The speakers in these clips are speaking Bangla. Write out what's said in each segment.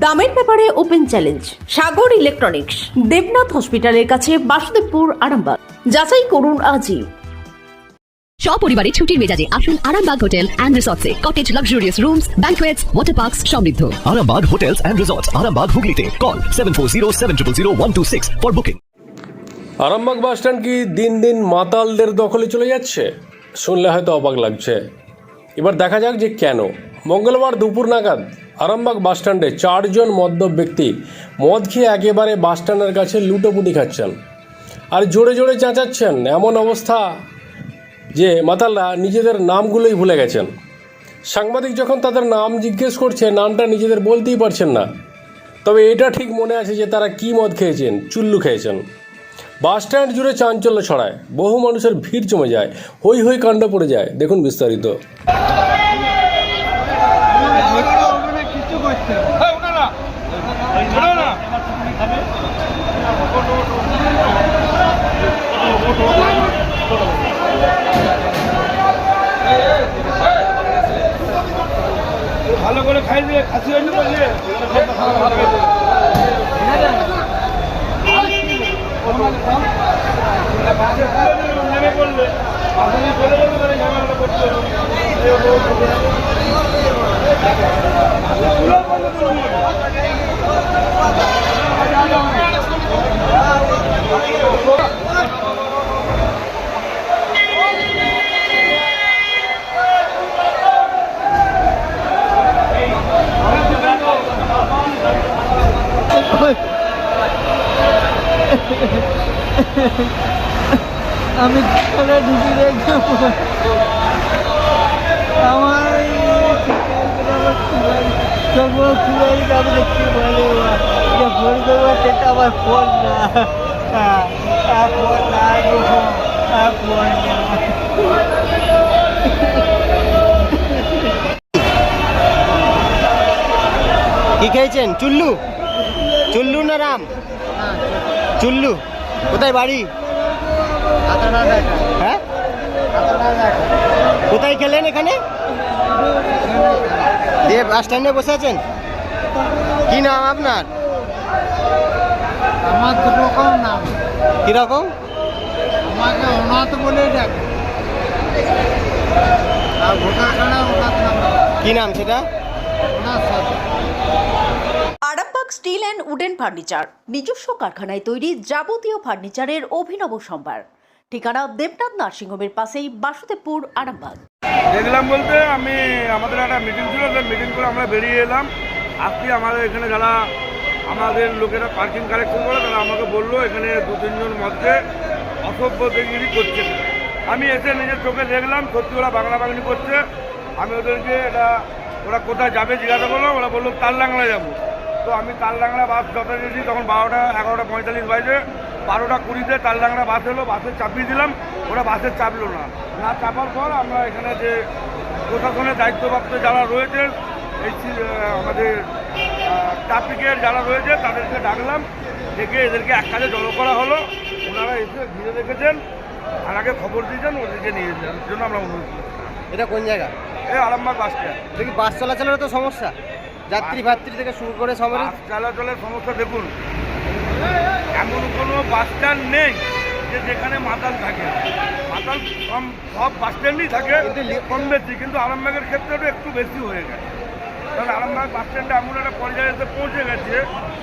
দামের ব্যাপারে open challenge Sagar electronics Debnath হসপিটালের কাছে বাসুদেবপুর আরামবাগ। যাচাই করুন আজই। সপরিবারে ছুটির মেজাজে আসুন Arambagh hotel and রিসর্টসে। Cottage luxurious rooms banquets water parks সমৃদ্ধ। Arambag Hotels and Resorts, Arambag Hooghly Call 740 for booking. Arambagh bus stand কি দিন দিন মাতালদের দখলে চলে যাচ্ছে? শুনলে হয়তো অবাক লাগছে। এবার দেখা যাক যে কেন। মঙ্গলবার দুপুর নাগাদ আরামবাগ বাসস্ট্যান্ডে চারজন মদ্যপ ব্যক্তি মদ খেয়ে একেবারে বাসস্ট্যান্ডের কাছে লুটোপুটি খাচ্ছেন। আর জোরে জোরে চেঁচাচ্ছেন এমন অবস্থা যে মাতালরা নিজেদের নামগুলোই ভুলে গেছেন। সাংবাদিক যখন তাদের নাম জিজ্ঞেস করছে, নামটা নিজেদের বলতেই পারছেন না। তবে এটা ঠিক মনে আছে যে তারা কি মদ খেয়েছেন, চুল্লু খেয়েছেন। বাস স্ট্যান্ড জুড়ে চাঞ্চল্য ছড়ায়, বহু মানুষের ভিড় জমে যায় হই হই কাণ্ড পড়ে যায়। দেখুন বিস্তারিত। ভালো করে খাই দিয়ে খাসি হয়নি বললে নেমে পড়লে আসলে চলে আমি ঘরে ঢুকি রেখে আমার সর্ব খুলে আমি দেখতে পারি যে ফোন করব সেটা আমার ফোন না ফোন না ফোন কি খেয়েছেন? চুল্লু? চুল্লু না রাম? চুল্লু। কোথায় বাড়ি? হ্যাঁ? কোথায় খেলেন এখানে? দিয়ে বাস স্ট্যান্ডে বসে আছেন? কি নাম আপনার? আমার দুটো নাম। কীরকম আমাকে অনাথ বলে ডাকে। আর ভোটার কার্ডে অনাথ নাম কি নাম সেটা? Anath Arambagh steel and wooden furniture নিজস্ব কারখানায় তৈরি যাবতীয় ফার্নিচারের অভিনব সম্ভার। ঠিকানা দেবনাথ নার্সিংহোমের পাশেই বাসুদেবপুর, আরামবাগ। দেখলাম বলতে আমি, আমাদের একটা মিটিং ছিল মিটিং করে আমরা বেরিয়ে এলাম। আজকে আমাদের এখানে যারা আমাদের লোকেরা পার্কিং কালেকশন করে, তারা আমাকে বলল, এখানে দু তিনজন মধ্যে অসভ্য অসভ্যগিরি করছে। আমি এসে নিজের চোখে দেখলাম, সত্যি ওরা বাংলা বাংলি করছে। আমি ওদেরকে এটা, ওরা কোথায় যাবে জিজ্ঞাসা করলাম, ওরা বলল তালডাংলা যাব। তো আমি তালডাংলা বাস যথারীতি তখন বারোটা, এগারোটা পঁয়তাল্লিশ বাজে। বারোটা কুড়িতে তালডাংরা বাস এলো বাসে চাপিয়ে দিলাম ওরা বাসে চাপলো না। না চাপার পর আমরা এখানে যে প্রশাসনের দায়িত্বপ্রাপ্ত যারা রয়েছে এই আমাদের ট্রাফিকের যারা রয়েছে তাদেরকে ডাকলাম ডেকে এদেরকে এক কাজে জড়ো করা হলো। ওনারা এসে ঘিরে রেখেছেন আর আগে খবর দিয়েছেন ওদেরকে নিয়ে যাওয়ার জন্য আমরা অনুরোধ এটা কোন জায়গা? এই আরামবাগ বাস স্ট্যান্ড। দেখি বাস চলাচলের তো সমস্যা। যাত্রী ফাত্রী থেকে শুরু করে সবারই বাস চলাচলের সমস্যা দেখুন এমন কোনো বাস স্ট্যান্ড নেই যে যেখানে মাতাল থাকে। মাতাল কম সব বাস স্ট্যান্ডই থাকে কম বেশি কিন্তু আরামবাগের ক্ষেত্রে একটু বেশি হয়ে গেছে। কারণ আরামবাগ বাস স্ট্যান্ডে এমন একটা পর্যায়ে এসে পৌঁছে গেছে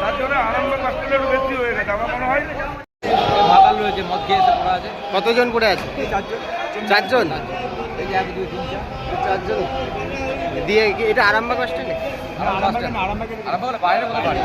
তার জন্য আরামবাগ বাস স্ট্যান্ডে একটু বেশি হয়ে গেছে আমার মনে হয়। মাতাল রয়েছে মদ খেয়ে এসে পড়া আছে। কতজন করে আছে? চারজন। এই যে এক দুই তিন চার। চারজন? দিয়ে এটা আরামবাগ বাস স্ট্যান্ডে আরামবাগ বাইরে কোথাও বাড়ি।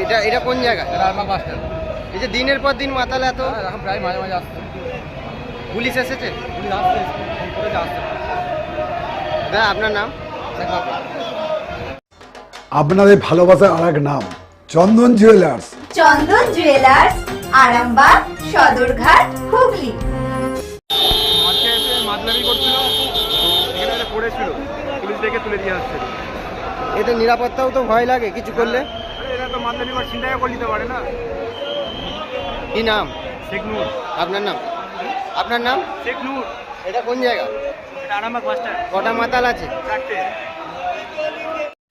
এটা এটা কোন জায়গা? এটা বাস স্ট্যান্ড। এই যে দিনের পর দিন মাতাল এত? হ্যাঁ, এখন প্রায় মাঝে মাঝে আসছে। পুলিশ এসেছে? দাদা আপনার নাম। আপনাদের ভালোবাসার আর এক নাম চন্দন জুয়েলার্স। চন্দন জুয়েলার্স আরামবাগ সদরঘাট হুগলি। মাঠে এসে মাতলামি করছিল এখানে পড়েছিল। পুলিশ দেখে তুলে দিয়ে আসছে। এটা নিরাপত্তাও তো ভয় লাগে কিছু করলে? করে চিন্তাই করে নিতে পারে না? কি নাম? শেখ নূর। আপনার নাম? আপনার নাম? শেখ নূর। এটা কোন জায়গা? এটা আরামবাগ বাস স্ট্যান্ড। কটা মাতাল আছে? চারটে।